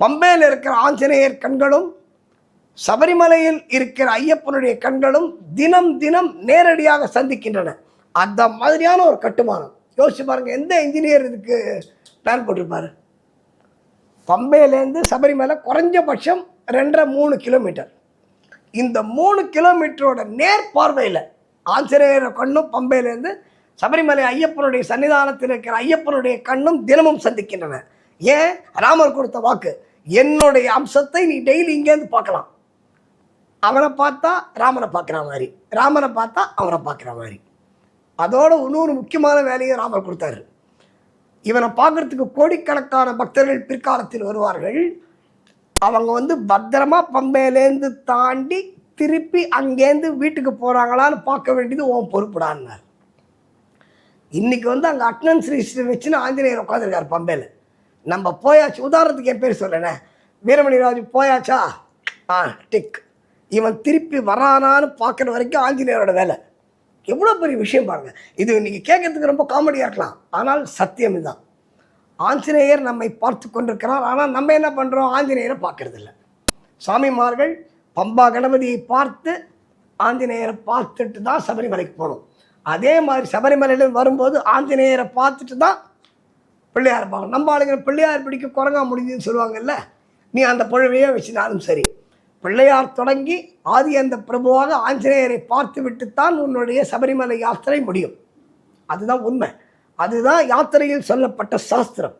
பம்பையில் இருக்கிற ஆஞ்சநேயர் கண்களும் சபரிமலையில் இருக்கிற ஐயப்பனுடைய கண்களும் தினம் தினம் நேரடியாக சந்திக்கின்றன. அந்த மாதிரியான ஒரு கட்டுமானம். யோசிச்சு பாருங்க எந்த இன்ஜினியர் இதுக்கு பிளான் போட்டிருப்பாரு? பம்பையிலேருந்து சபரிமலை குறைஞ்சபட்சம் ரெண்டரை மூணு கிலோமீட்டர் இந்த மூணு கிலோமீட்டரோட நேர் பார்வையில் ஆஞ்சநேயர் கண்ணும் பம்பையிலேருந்து சபரிமலை ஐயப்பனுடைய சன்னிதானத்தில் இருக்கிற ஐயப்பனுடைய கண்ணும் தினமும் சந்திக்கின்றன. ஏன்? ராமர் கொடுத்த வாக்கு. என்னுடைய அம்சத்தை நீ டெய்லி இங்கேருந்து பார்க்கலாம். அவனை பார்த்தா ராமனை பார்க்குற மாதிரி. ராமனை பார்த்தா அவனை பார்க்குற மாதிரி. அதோட இன்னொரு முக்கியமான வேலையை ராமர் கொடுத்தாரு. இவனை பார்க்கறதுக்கு கோடிக்கணக்கான பக்தர்கள் பிற்காலத்தில் வருவார்கள். அவங்க வந்து பத்திரமா பம்பையிலேருந்து தாண்டி திருப்பி அங்கேருந்து வீட்டுக்கு போகிறாங்களான்னு பார்க்க வேண்டியது உன் பொறுப்புடான்னார். இன்னைக்கு வந்து அங்கே அட்னன்ஸ் ரிஜிஸ்டர் வச்சுன்னு ஆஞ்சநேயர் உட்காந்துருக்காரு பம்பையில். நம்ம போயாச்சு. உதாரணத்துக்கு என் பேர் சொல்லணே வீரமணி ராஜு போயாச்சா? ஆ டிக். இவன் திருப்பி வரானான்னு பார்க்குற வரைக்கும் ஆஞ்சநேயரோட வேலை. எவ்வளோ பெரிய விஷயம் பாருங்க. இது இன்னைக்கு கேட்கறதுக்கு ரொம்ப காமெடியாக இருக்கலாம். ஆனால் சத்தியம் இதுதான். ஆஞ்சநேயர் நம்மை பார்த்து கொண்டிருக்கிறார். ஆனால் நம்ம என்ன பண்ணுறோம் ஆஞ்சநேயரை பார்க்கறதில்ல. சாமிமார்கள் பம்பா கணபதியை பார்த்து ஆஞ்சநேயரை பார்த்துட்டு தான் சபரிமலைக்கு போகணும். அதே மாதிரி சபரிமலையில் வரும்போது ஆஞ்சநேயரை பார்த்துட்டு தான் பிள்ளையார் இருப்பாங்க. நம்ம ஆளுங்க பிள்ளையார் பிடிக்க குரங்கா முடிஞ்சுன்னு சொல்லுவாங்கல்ல? நீ அந்த புழவையே வச்சினாலும் சரி. பிள்ளையார் தொடங்கி ஆதி அந்த பிரபுவாக ஆஞ்சநேயரை பார்த்து விட்டுத்தான் உன்னுடைய சபரிமலை யாத்திரை முடியும். அதுதான் உண்மை. அதுதான் யாத்திரையில் சொல்லப்பட்ட சாஸ்திரம்.